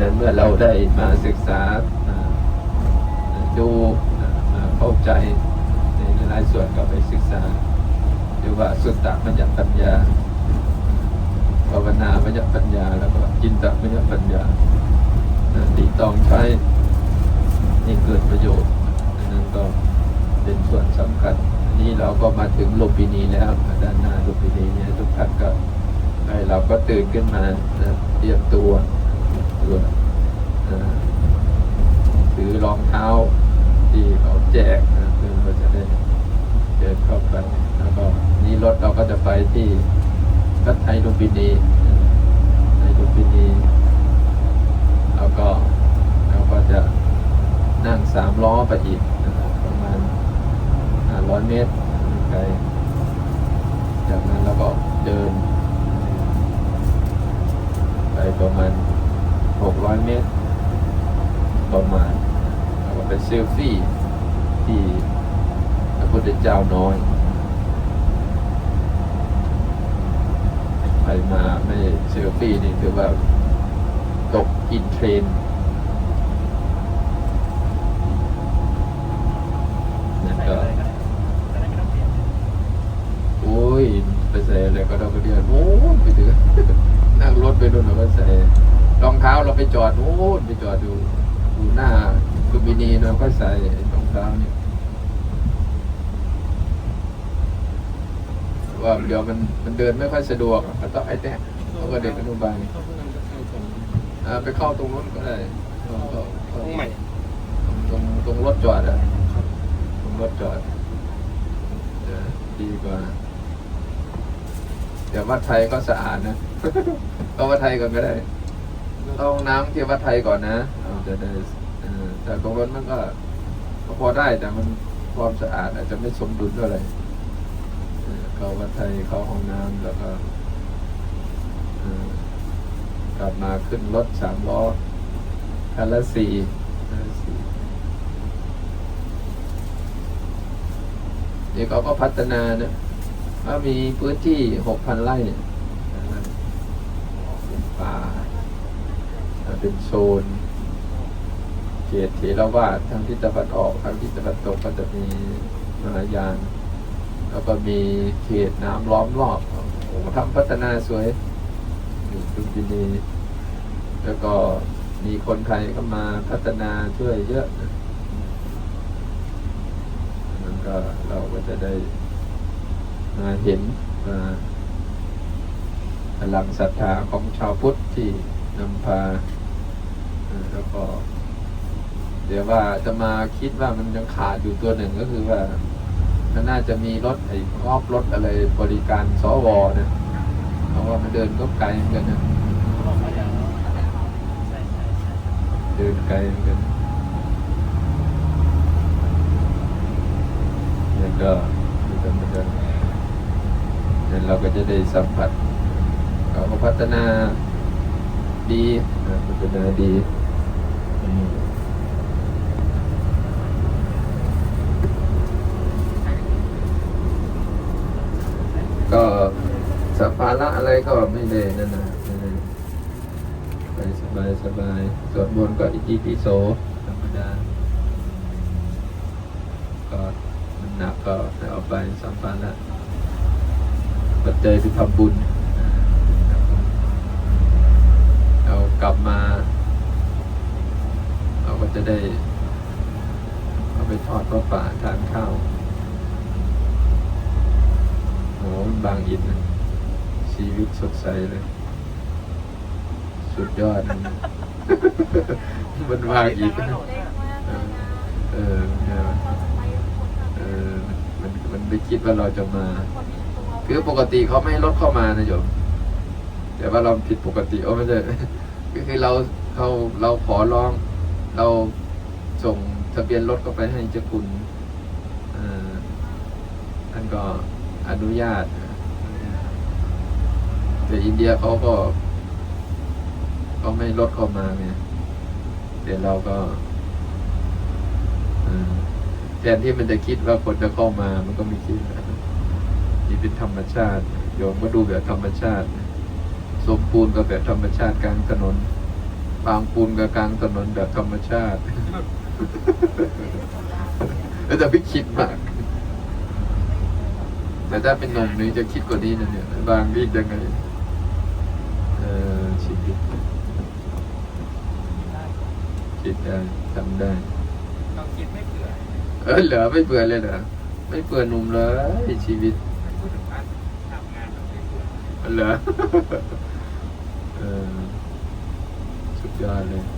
นั้นเมื่อเราได้มาศึกษาดูมาเข้าใจในหลายส่วนก็ไปศึกษาเรียกว่าสุตตะมัญญปัญญาภาวนามัญญปัญญา แล้วก็จินตมัญญปัญญาอ่าตีตองใช้ให้เกิดประโยชน์นั้นก็เป็นส่วนสำคัญนี้เราก็มาถึงลุมพินีแล้วด้านหน้าลุมพินีเนี่ยทุกท่านก็ให้เราก็ตื่นขึ้นมาเตรียมตัว ตัวอ่าถือรองเท้าที่เขาแจกนะเพื่อเราจะได้เดินเข้าไปแล้วก็นี้รถเราก็จะไปที่วัดไทยลุมพินีไทยลุมพินีแล้วก็เราก็จะนั่งสามล้อไปอีกประมาณห้าร้อยเมตรไม่ไกลจากนั้นเราก็เดิน ไปประมาณ หกร้อยเมตร ประมาณเราก็ไปเซลฟี่ที่พระพุทธเจ้าน้อย ไปมาไม่เซลฟี่นี่ถือว่าตกอินเทรนด์นั่นก็โอ้ย ไปใส่อะไรก็ได้ก็เดียวโอ้ไปถึงนั่งรถไปนู่นเราก็ใส่ รองเท้าเราไปจอดโอ้ยไปจอดดูดูหน้าคุบินีเราก็ใส่รองเท้านี่ว่าเดี๋ยวมันมันเดินไม่ค่อยสะดวกอะก็ต้องไอ้แตะเขาก็เด็กอนุบาลอ่าไปเข้าตรงนู้นก็ได้เข้าเข้าเข้าห้องใหม่ตรงตรงรถจอดอะตรงรถจอดเออดีกว่าแต่วัดไทยก็สะอาดนะเอาวัดไทยก่อนก็ได้ เอาห้องน้ำที่วัดไทยก่อนนะเอาจะได้เออแต่ตรงรถมันก็ก็พอได้แต่มันความสะอาดอาจจะไม่สมดุลเท่าไหร่เออเข้าวัดไทยเข้าห้องน้ำแล้วก็เออกลับมาขึ้นรถสามล้อคันละสี่คันละสี่นี่เขาก็พัฒนานะว่ามีพื้นที่หกพันไร่เป็นป่า เป็นโซนเขตเถรวาททางทิศตะวันออกทางทิศตะวันตกก็จะมีมหายาน แล้วก็มีเขตน้ำล้อมรอบโอ้ทำพัฒนาสวยอยู่ลุมพินีแล้วก็มีคนไทยก็มาพัฒนาช่วยเยอะนะมันก็เราก็จะได้มาเห็นมาพลังศรัทธาของชาวพุทธที่ นำพาแล้วก็ เดี๋ยวว่าจะมาคิดว่ามันยังขาดอยู่ตัวหนึ่งก็คือว่า มันน่าจะมีรถไอ้ครอบรถอะไรบริการสวนะเพราะว่ามันเดินก็ไกลเหมือนกันนะเดินไกลเหมือนกันแล้วก็ดูกันมาเดินนั้นเราก็จะได้สัมผัสเขาก็พัฒนา ดีนะพัฒนาดีอืมก็สัมภาระอะไรก็ไม่ได้นั่นนะไม่ได้ไปสบายสบายสวดมนต์ก็อิติปิโสธรรมดา ก็มันหนักก็ให้เอาไปสัมภาระปัจจัยไปทำบุญเอา กลับมา เราก็จะได้เอาไปทอดพระป่าทานข้าวโอ้มันบางอินนะชีวิตสดใสเลย สุดยอด มันว่าอีกนะเออเออเออมันมันไม่คิดว่าเราจะมาคือปกติเขาไม่ให้รถเข้ามานะโยมแต่ว่าเราผิดปกติโอ้ไม่ใช่ก็ คือเราเราเราขอร้อง เราส่งทะเบียนรถเข้าไปให้เจ้าคุณอ่อท่านก็อนุญาต แต่อินเดียเขาก็ก็ไม่ลดเข้ามาเดี๋ยวเราก็แทนที่มันจะคิดว่าคนจะเข้ามา มันก็ไม่คิดนี่เป็นธรรมชาติโยมก็ดูแบบธรรมชาติ สมปูนก็แบบธรรมชาติกลางถนนวางปูนกับกลางถนนแบบธรรมชาติ แล้วจะไม่คิดมาก แต่ถ้าเป็นหนมนี่จะคิดกว่านี้นะเนี่ย บางวิ่งยังไง เออชีวิตคิดได้ทำได้เราคิดไม่เผื่อเออเหรอไม่เบื่อเลยเหรอไม่เบื่อหนุ่มเลยชีวิตไม่พูดถึงการทำงานแบบไม่เผื่อเหรอ เ